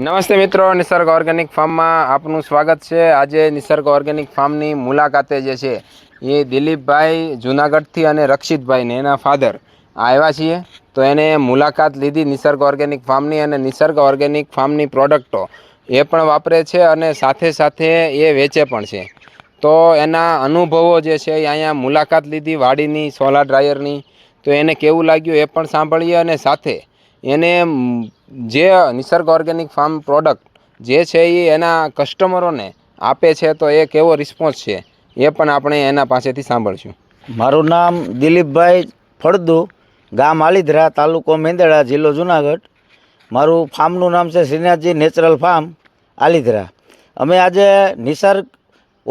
નમસ્તે મિત્રો, નિસર્ગ ઓર્ગેનિક ફાર્મમાં આપનું સ્વાગત છે. આજે નિસર્ગ ઓર્ગેનિક ફાર્મની મુલાકાતે જે છે એ દિલીપભાઈ જુનાગઢથી અને રક્ષિતભાઈને એના ફાધર આવ્યા છીએ. તો એને મુલાકાત લીધી નિસર્ગ ઓર્ગેનિક ફાર્મની અને નિસર્ગ ઓર્ગેનિક ફાર્મની પ્રોડક્ટો એ પણ વાપરે છે અને સાથે સાથે એ વેચે પણ છે. તો એના અનુભવો જે છે એ અહીંયા મુલાકાત લીધી વાડીની, સોલાર ડ્રાયરની. તો એને કેવું લાગ્યું એ પણ સાંભળીએ અને સાથે એને જે નિસર્ગ ઓર્ગેનિક ફાર્મ પ્રોડક્ટ જે છે એ એના કસ્ટમરોને આપે છે તો એ કેવો રિસ્પોન્સ છે એ પણ આપણે એના પાસેથી સાંભળશું. મારું નામ દિલીપભાઈ ફળદુ, ગામ આલીધરા, તાલુકો મેંદડા, જિલ્લો જુનાગઢ. મારું ફાર્મનું નામ છે શ્રીનાથજી નેચરલ ફાર્મ, આલીધરા. અમે આજે નિસર્ગ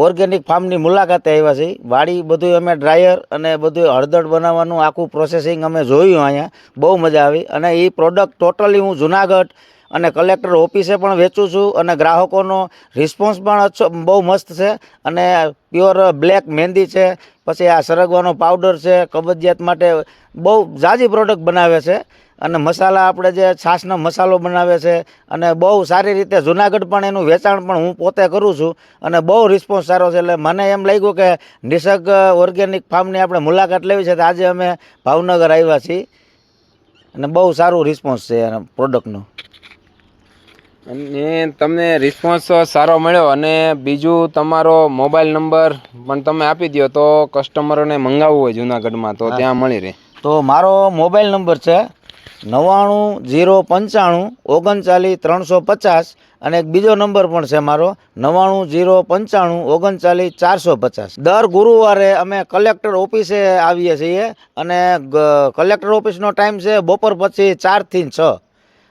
ઓર્ગેનિક ફાર્મની મુલાકાતે આવ્યા છીએ. વાડી બધું અમે ડ્રાયર અને બધું હળદર બનાવવાનું આખું પ્રોસેસિંગ અમે જોયું અહીંયા. બહુ મજા આવી. અને એ પ્રોડક્ટ ટોટલી હું જુનાગઢ અને કલેક્ટર ઓફિસે પણ વેચું છું અને ગ્રાહકોનો રિસ્પોન્સ પણ બહુ મસ્ત છે. અને પ્યોર બ્લેક મહેંદી છે, પછી આ સરગવાનો પાવડર છે, કબજિયાત માટે બહુ ઝાઝી પ્રોડક્ટ બનાવે છે. અને મસાલા આપણે જે છાશનો મસાલો બનાવે છે અને બહુ સારી રીતે જુનાગઢ પણ એનું વેચાણ પણ હું પોતે કરું છું અને બહુ રિસ્પોન્સ સારો છે. એટલે મને એમ લાગ્યું કે નિસર્ગ ઓર્ગેનિક ફાર્મની આપણે મુલાકાત લેવી છે. તો આજે અમે ભાવનગર આવ્યા છીએ અને બહુ સારું રિસ્પોન્સ છે એના પ્રોડક્ટનું અને તમને રિસ્પોન્સ સારો મળ્યો અને બીજું તમારો મોબાઈલ નંબર પણ તમે આપી દો તો કસ્ટમરોને મંગાવવું હોય જુનાગઢમાં તો ત્યાં મળી રહે. તો મારો મોબાઈલ નંબર છે નવ્વાણું, જીરો, પંચાણું, ઓગણચાલીસ, ત્રણસો પચાસ અને એક બીજો નંબર પણ છે મારો, નવ્વાણું, જીરો, પંચાણું, ઓગણચાલીસ, ચારસો પચાસ. દર ગુરુવારે અમે કલેક્ટર ઓફિસે આવીએ છીએ અને કલેક્ટર ઓફિસનો ટાઈમ છે બપોર પછી ચારથી છ.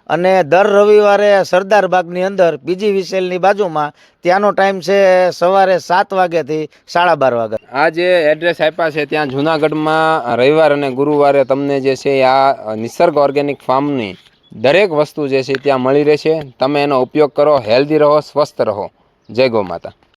અને દર રવિવારે સરદાર બાગની અંદર બીજી વિસેલની બાજુમાં ત્યાંનો ટાઈમ છે સવારે સાત વાગ્યાથી સાડા બાર વાગ્યા. આ જે એડ્રેસ આપ્યા છે ત્યાં જુનાગઢમાં રવિવાર અને ગુરુવારે તમને જે છે આ નિસર્ગ ઓર્ગેનિક ફાર્મની દરેક વસ્તુ જે છે ત્યાં મળી રહેશે. તમે એનો ઉપયોગ કરો, હેલ્ધી રહો, સ્વસ્થ રહો. જય ગૌ માતા.